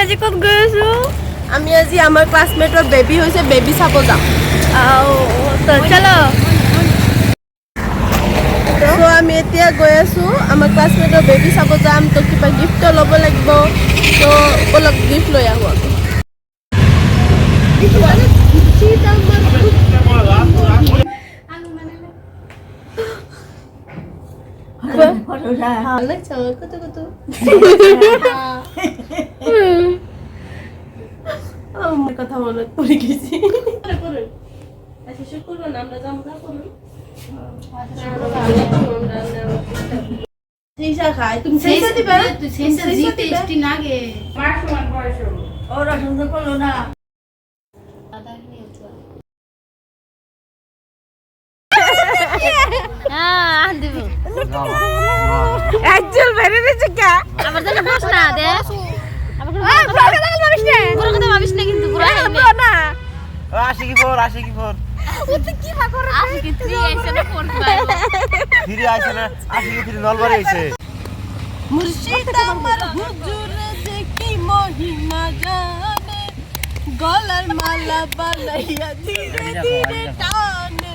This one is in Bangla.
আজি ক'ত গৈ আছো আমি আজি আমাৰ ক্লাছমেটৰ বেবী হৈছে বেবী চাব যাম তো চলো আমি এতিয়া গৈ আছোঁ আমাৰ ক্লাছমেটৰ বেবী চাব যাম তো কিবা গিফ্টো ল'ব লাগিব তো ব'লক গিফ্ট লৈ আহোঁ আমি ভালো লাগছে কত কত আমার কথা মনে পড়ে গেছি। আচ্ছা শুরু করব আমরা যাব করুন সেইসা খাই। তুমি সেইসা দিবে? তুই সেইসা জি টেস্টি নাগে। ওরা সুন্দর করল না। হ্যাঁ দিব। পুরো না আশিকি ফোর আশিকি ফোর মুর্শিদ আমার হুজুর যে কি মহিমা জানে গলার মালা বানাইয়া ধীরে ধীরে টানে।